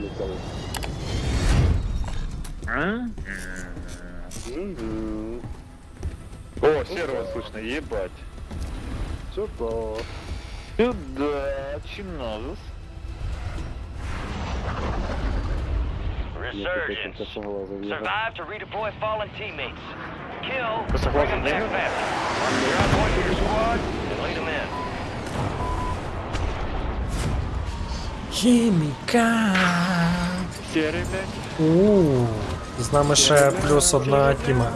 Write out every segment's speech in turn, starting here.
влетел. М? Мгм. О, серого слышно, ебать. Сюда. Сюда, чиназус. Я тут этим Resurgence. косоглазом ехал. Survive to redeploy fallen teammates. Kill, Просто bring глазом them back не faster. You're on point with your squad, and lead them in. Хіміка. Серый, блядь. У, з нами ще плюс одна тіма. Enemy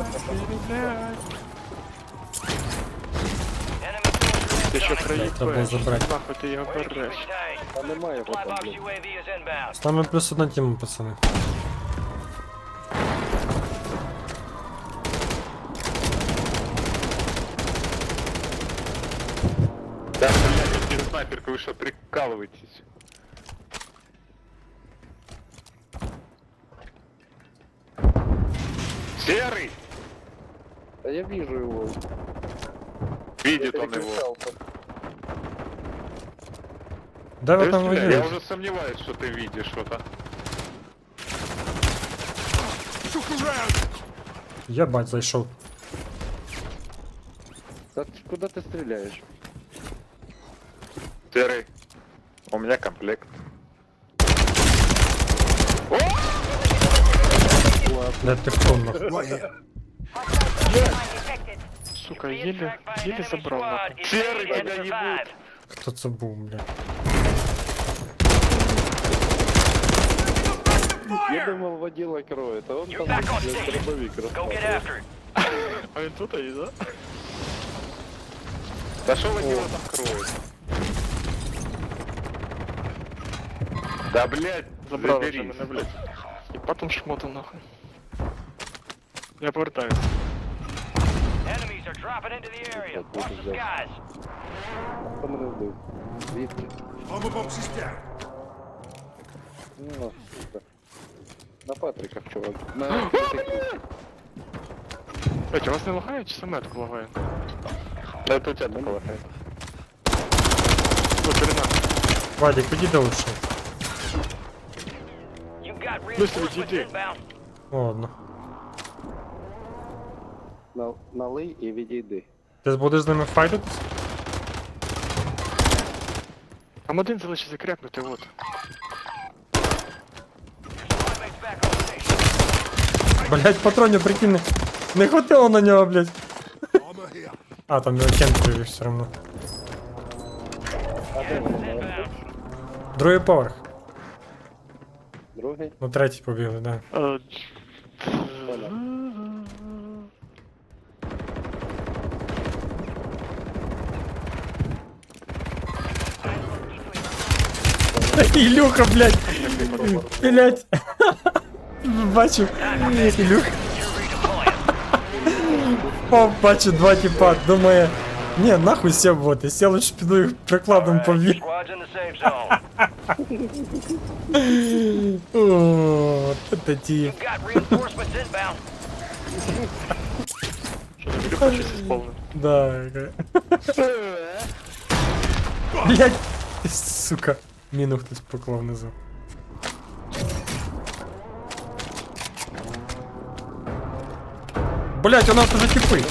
forces Ти що incoming. країв Треба було забрати. Нахуй ти його Ready to береш. retain. Та немає його Fly там, box блін. UAV is inbound. З нами плюс одна тіма, пацани. Да, блядь, я через снайперку, вы что, прикалываетесь? Серый! Да я вижу его. Видит Я он его. ви Ты там Я уже сомневаюсь, что ты видишь что-то. Я бать зайшов. Да ты куда ты стреляешь? Серый, у меня комплект. Де ти хто нахуй? Сука, еле, еле забрал нахуй. Серый, тебя ебут. Хто це був, блядь? Я думал, водила кроет, а он там блядь, дробовик it. А он тут и да? Да что вы его там кроете? Да блять, мене, блядь. І потім шмоту нахуй. Я повертаюсь. Enemies are dropping into the area. Watch the skies. Хто мене вбив? Звідки? Ну, сука. На Патриках, чувак. На Патриках. Блять, у вас не лагає чи саме так лагає? Да это у тебя так лагает. Ну, перенах. Вадик, підійди лучше. You've got Listen, reinforcements GG. inbound. Ладно. На, налий і відійди. Ти будеш з ними файтитись? Там один залишиться крепнути, от. Блять, патронів, прикинь, не- не хватило на нього, блять. А, там його кент привів все одно. А де вони? Другий поверх. Другий? На третій побігли, да. Е, Ілюха, блять. Блять. Бачу. Ілюха. You're redeploying. О, бачу два типа, думає. Ні, нахуй сів вот, я сел лучше піду їх прикладом Alright, поб'ю. Squad's in the safe zone. О, це ті. You've got reinforcements inbound. Що там, Ілюха щось ісполнив. Да. Блять. Сука. Міну хтось поклав внизу. Блять, у нас уже on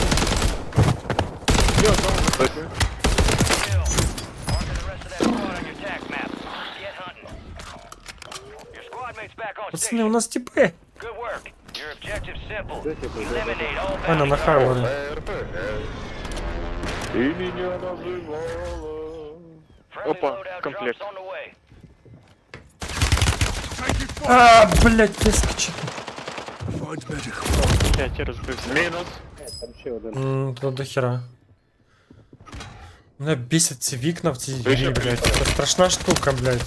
Пацани, у нас типи. Good work. Your objective's simple. Де ти був? Eliminate all Аня на. РПГ. И меня называла. Friendly Опа, loadout комплект. drops on the way. А, блять, не скачати. Блять, я розбився. Минус. Там ще один. Ммм, тут до хера. Мене бісять ці вікна в цій ще грі, блять. прилітає. Це страшна штука, блять.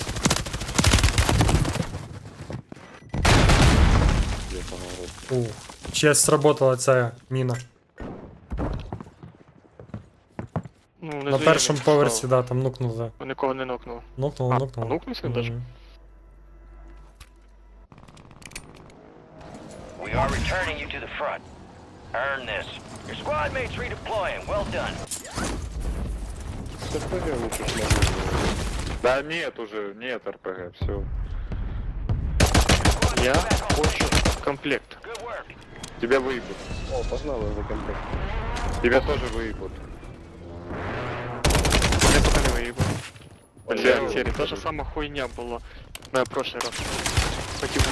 Ух, честь сработала ця міна. На внизу першому є, поверсі, справа. да, там нукнув за. Ну, Нікого не нокнув. Нукнув, А, нукнув. а нукнувся даже? Мгм. We are returning you to the front. Earn this. Your squadmates redeploying. Well done. Це РПГ лучше шлях. Да нет уже, нет РПГ, все. Я хочу комплект. Good work. Тебя выебут. О, погнали за комплект. Тебя тоже выебут. Бля, Бля, Сері, та ж сама хуйня була на прошлый раз. Хотів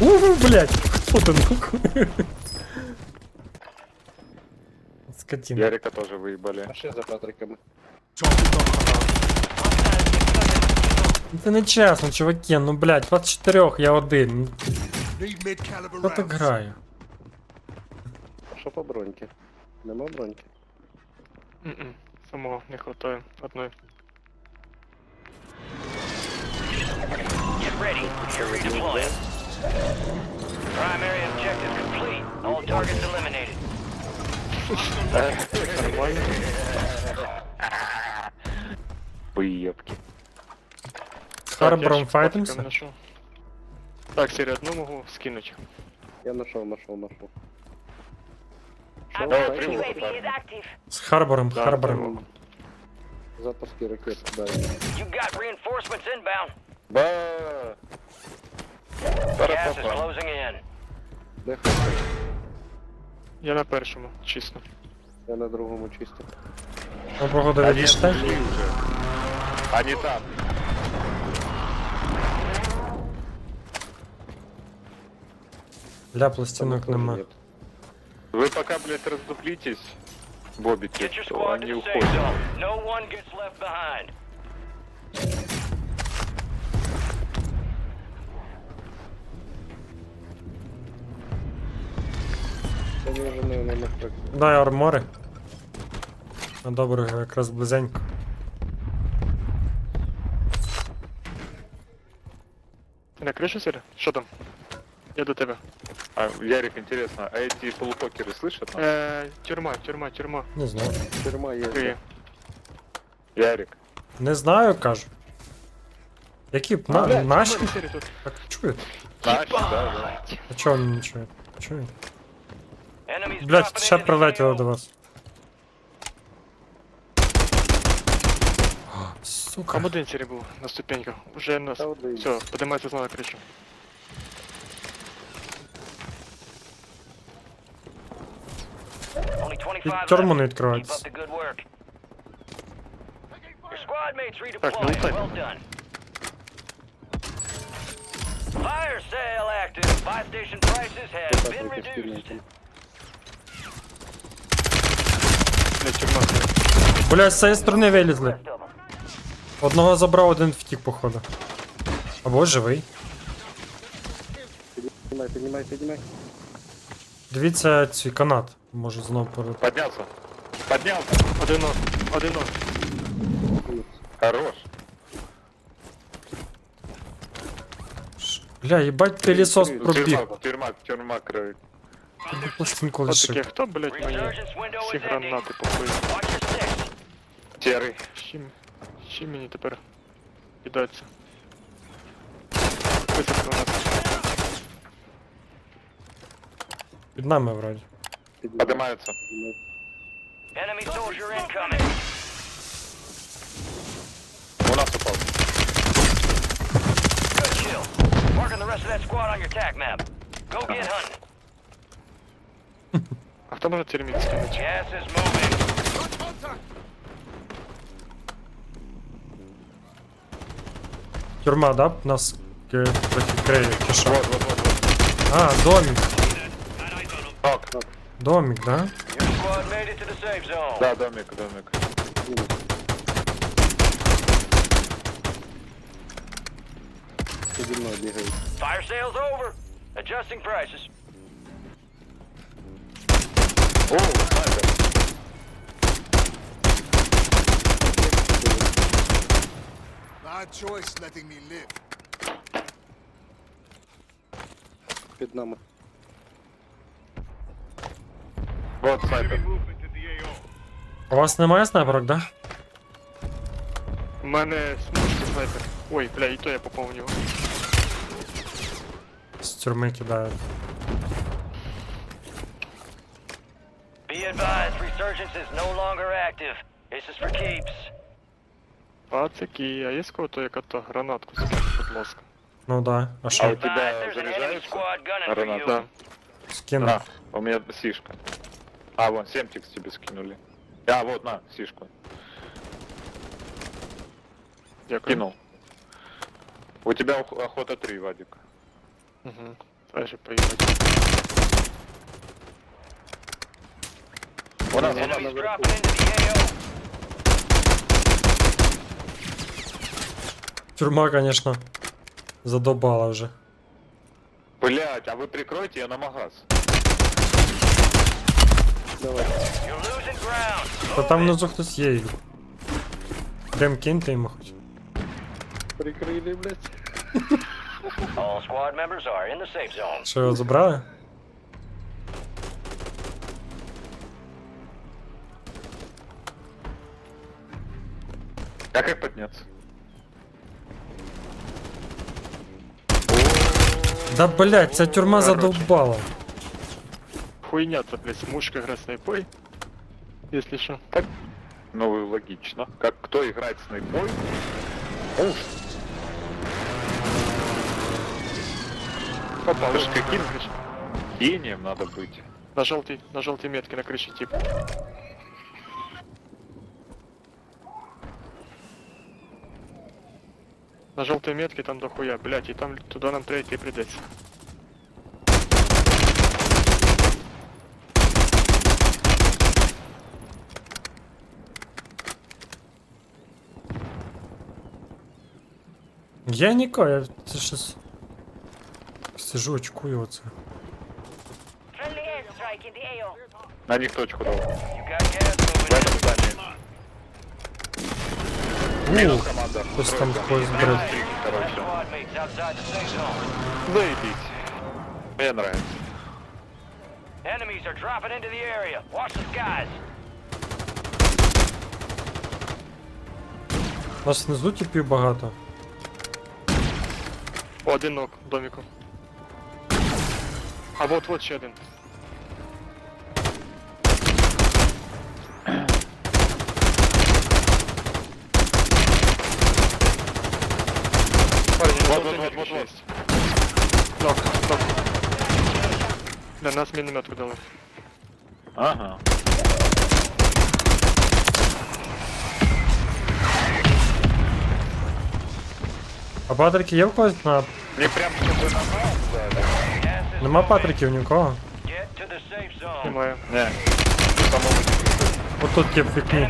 Угу, блядь. Хто ти нахуй? Скотина. Ярика тоже выебали. А ще за Патриками. Це не чесно, чуваки, ну блядь, 24 я один. Need mid-caliber Хто так rounds. грає? А що по броньки? Нема броньки. М-м, Самого не хватає одної. Get ready. Here we deploy. Primary objective complete. All targets eliminated. Нормально. Выебки. Харбором файтимся? Так, Сері, одну можу скинуть. Я. UAV is active. З Харбором, Да, Харбором. Запуски ракет, да. Ба! Gas is Пара-па-па. closing in. Де хай? Я на першому, чисто. Я на другому чисто. Відійшли. ушли уже. Они там. Для пластинок нема. Вы пока, блядь, раздуплитесь, бобики, Get your то squad to они the safe уходят. zone. No one gets left behind. Це не вже не на них Дай армори. А добре, якраз близенько. Ти на кришу, Сері? Що там? Я до тебе. А, Ярик, интересно, а эти полупокеры слышат? нас? Е, тюрма, тюрма, тюрма. Не знаю. Тюрма є. Криє. Ярик. Не знаю, кажу. Які б на, Блядь, наші? тюрма, Сері тут. Так чують. Наши, да, да. А чого вони не чують? Чують. Enemies Блять, dropping ще into the прилетіло AO. до вас. Сука. Там один Сері був на ступеньках. Уже нас. Та один. Все, подимається знову на кришу. Only 25 Тюрму left. не Keep відкривається. up the good work. Your squad mates Так, redeployed. ну, так. Well done. Fire sale active. Buy station prices have been Патрики reduced. спільненькі. Бля, тюрма. Сері. Бля, з цієї сторони вилізли. Одного забрав, один втік, походу. Або живий. Піднімай, піднімай, піднімай. Дивіться цей канат. Може знову перед. Поднялся. Поднялся. Один ног, один ног. Хорош. Бля, їбать пилісос пробіг. Тюрьма, тюрьма, тюрьма кроет. Пластинку От таке, лишив. хто, блять, мої Resurgence window всі is ending. гранати попили. Watch your six. Серый. З чим, з чим мені тепер кидаться? Ось гранати. Під нами вроді. Піднімай. Поднимаются. Піднімай. Enemy soldier incoming. У нас упал. Good kill. Marking the rest of that squad on your tac map. Go get hunting. А хто може терміт скинути? Gas is moving. Тюрма, да? Нас е, трохи криє, чи що? Вот, вот, вот, вот. А, домик. Нок. Домик, да? Your squad made it to the safe zone. Да, домик, домик. Піді мною бігають. Fire sale's over. Adjusting prices. О, снайпер. Bad choice letting me live. Під нами. Вот снайпер. У вас немає снайперок, да? У мене смужки снайпер. Ой, бля, і то я попав в нього. З тюрми кидають. Advised, resurgence is no longer active. This is for keeps. Пацаки, а є з кого-то яка-то гранатку скинути, будь ласка. Ну да. А А у що? Тебя there's an enemy заряжается? squad gunning for Граната. you. Да. Скину. На, у меня сишка. А, вон, семтикс тебе скинули. А, вот, на, сишку. Дякую. Кинул. У тебя ох- охота 3, Вадик. Угу. Дальше поїхати. У нас, у нас Enemies наверху. Тюрма, конечно, задобала вже. Блять, а вы прикройте, я на магаз. Та Move там внизу хтось є. Ігор. Прям киньте йому хоч. Прикрыли, блядь. All squad members are in the safe zone. Що його забрали? А как подняться? Да блять, ця тюрма Короче. задовбала. Хуйня-то, блядь, мушка играть снайпой. Если что. Ну, логично. Как кто играет снайпой? Уж, Попал. Это ж каким гением надо быть. На желтой, на желтой метке на крыше тип. На желтой метке там дохуя, блять, и там туда нам третий придется. Я нікого, я це щось. Сижу, очкую оце. AO. На них точку дал. В этом здании. Минус команда. Хтось там Минус бред. Заебись. Мне нравится. Enemies are dropping into the area. Watch the skies. У нас внизу типів багато. О, один ног. А вот вот ще один. Вот, вот, вот, вот, вот, вот. есть. Ног, ног. Для нас минометку дали. Ага. А патрики є в когось на. Мне прям что-то на нос дали. Gas is Нема moving. патриків ні у кого. Get to the safe zone. Немає. Не. По-моему, От тут тип в вікні.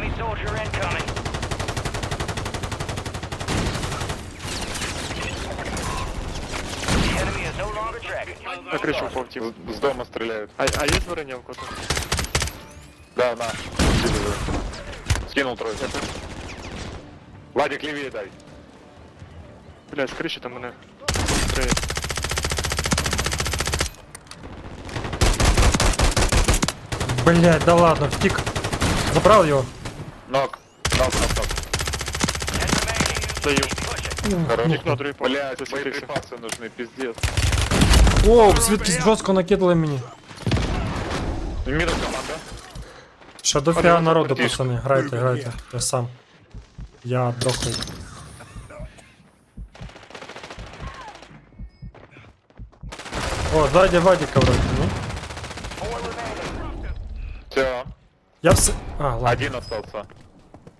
На крышу упал тип. с, с дома стреляют. А, а есть варенье у кого-то? Да, на. Скидываю. Скинул тройку. Вадик, левее дай. Бля, з криші там мене. стріляють. Блять, да ладно, втік. Забрав його. Нок. Нок, нок, нок. And remaining. Даю. Push it. Хорош. Вікно другий пол. Блять, Засвітився. боеприпасы нужны, пиздец. О, звідки жорстко накидали мені. Минус команда. Ще до фіга народу, Тихо. пацани. Грайте, грайте. Я сам. Я дохаю. О, ззаді Вадіка вроді, ні? Все. Я все. А, ладно. Один остался.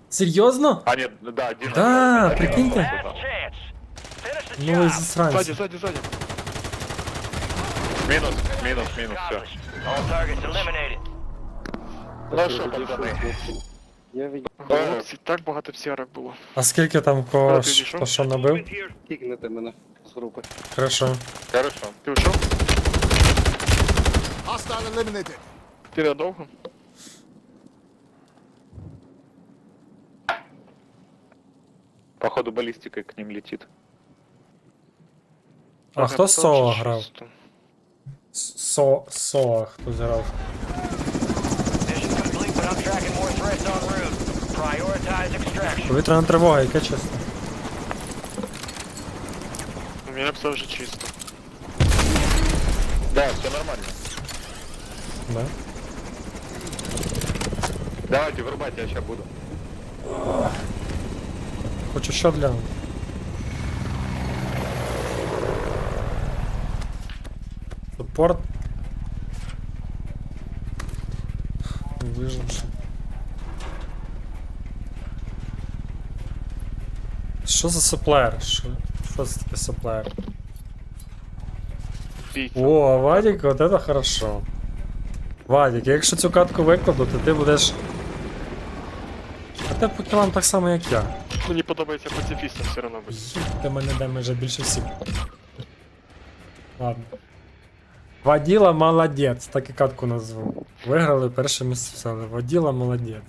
Серйозно? А нет, да, один Да, остался. прикиньте. Last chance. Finish the Ну ви job. засранці. Сзади, сзади, сзади. Минус, минус, минус, все. Accomplished. All targets eliminated. Ну что, пацаны? Я видел. Хлопці, так багато псіарок було. А скільки там кого А, ти ж- пішов? хто що набив? Кикнете мене з групи. Хорошо. Хорошо. Ти ушов? Hostile eliminated. Ти надовго? Походу баллистикой к ним летит. А хто Готов Соло чи грав? Чисто? Со, Соло хто грав. Mission complete, but I'm tracking more threats en route. Prioritize extraction. Повітряна тривога, яке чесно. У мене все вже чисто. Да, все нормально. Да? Давайте, вырубайте, я сейчас буду. Хочу що глянути. Саппорт. Виживши. Що за саплеєр? Що, що це таке? О, Вадик, от это хорошо. Вадик, якщо цю катку викладу, то ти будеш. А ти по кілам так само, як я. Мені подобається пацифістом все одно бути. Ти мене демеджа більше всіх. Ладно. Воділа молодець, так і катку назву. Виграли перше місце. все, Воділа молодець.